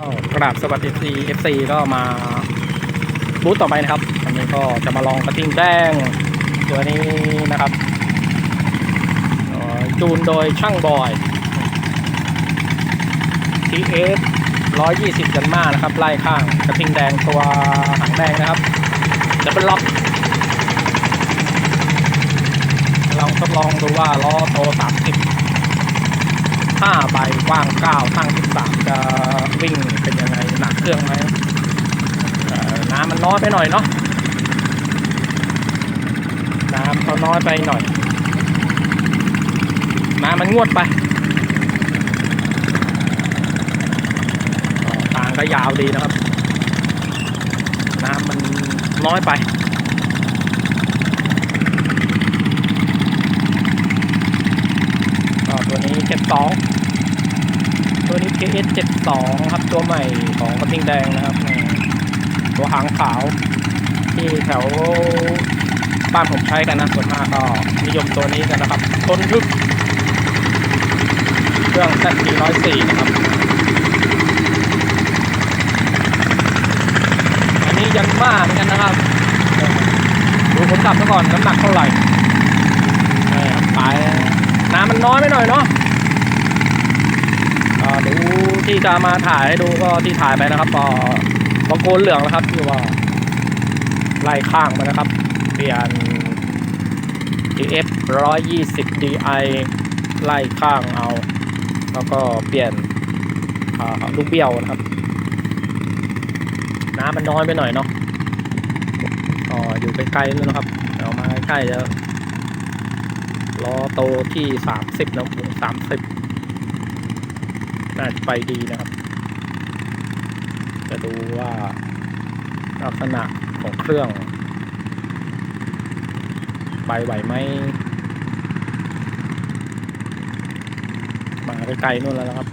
ก็กราบสวัสดีซีเอฟซีก็มาบูธต่อไปนะครับอันนี้ก็จะมาลองกระทิงแดงตัวนี้นะครับจูนโดยช่างบอย TF 120กันมานะครับไล่ข้างกระทิงแดงตัวหางแดงนะครับจะเป็นล็อกลองทดลองดูว่าล้อโต 30ห้าใบกว้างเก้าตั้งสิบสามจะ เครื่องไหมน้ำมันน้อยไปหน่อยเนาะน้ำเขาน้อยไปหน่อยน้ำมันงวดไปทางก็ยาวดีนะครับ น้ำมันน้อยไปตัวนี้72ตัวนี้ KS 72 ครับตัวใหม่ของกระทิงแดงนะครับ ตัวหางขาว ที่แถวบ้านผมใช้กันนะส่วนมากก็นิยมตัวนี้กันนะครับทนทึกเครื่อง ZT 104นะครับ อันนี้ยันมาเหมือนกันนะครับ ดูผมกลับซะก่อนน้ำหนักเท่าไหร่ไปน้ำมันน้อยไปหน่อยเนาะ ที่จะมาถ่ายให้ดูก็ที่ถ่ายไปนะครับก็บางโกนเหลืองนะครับที่ว่าไล่ข้างมานะครับ เปลี่ยน TF 120 DI ไล่ข้างเอา แล้วก็เปลี่ยนลูกเบี้ยวนะครับ น้ำมันน้อยไปหน่อยเนาะก็อยู่ใกลๆแล้วนะครับเดี๋ยวมาใกล้ๆจะล้อโตที่สามสิบนะสามสิบ น่าจะไปดีนะครับ จะดูว่าลักษณะของเครื่อง ไปไหวไหมมาไกลๆนู่นแล้วนะครับ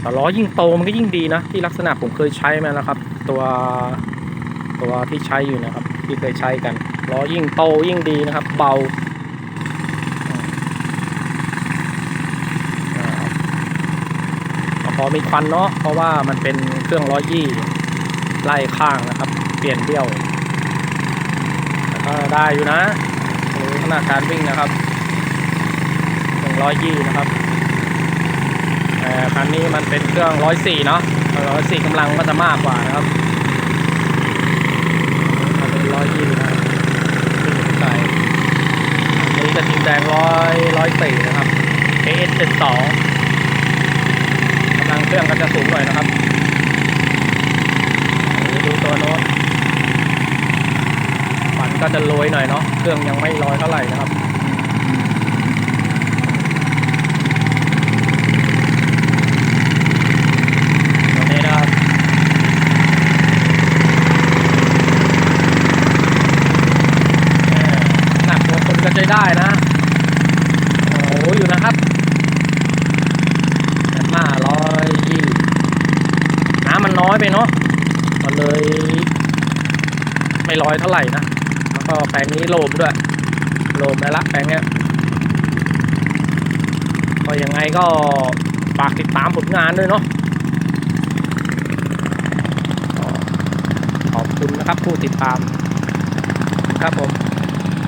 แต่ล้อยิ่งโตมันก็ยิ่งดีนะ ที่ลักษณะผมเคยใช้มาแล้วครับ ตัวตัวที่ใช้อยู่นะครับ ที่เคยใช้กันล้อยิ่งโตยิ่งดีนะครับ เบาอ่า อ่าพอมีควันเนาะเพราะว่ามันเป็นเครื่องร้อยยี่ไล่ข้างนะครับ เปลี่ยนเบี้ยวก็ได้อยู่นะดูขนาดการวิ่งนะครับหนึ่งร้อยยี่นะครับแต่คันนี้มันเป็นเครื่องร้อยสี่เนาะร้อยสี่กำลังก็จะมากกว่านะครับมันเป็นร้อยยี่นะขึ้นอยู่ไกลอันนี้จะทิ้งแดงร้อยร้อยสี่นะครับ AS เจ็ดสอง เครื่องก็จะสูงหน่อยนะครับดูตัวโน้ตฝันก็จะโรยหน่อยเนาะเครื่องยังไม่ลอยเท่าไหร่นะครับตัวนี้นะครับหนักตัวคนก็ใช้ได้นะ โอ้โหอยู่นะครับแอนมาร้อยยี่น้ำมันน้ อยไปเนาะก็เลยไม่ร้อยเท่าไหร่นะแล้วก็แปลงนี้โลมด้วยโลมแล้วละแปลงเนี้ยก็ยังไงก็ฝากติดตามผลงานด้วยเนาะขอบคุณนะครับผู้ติดตามครับผม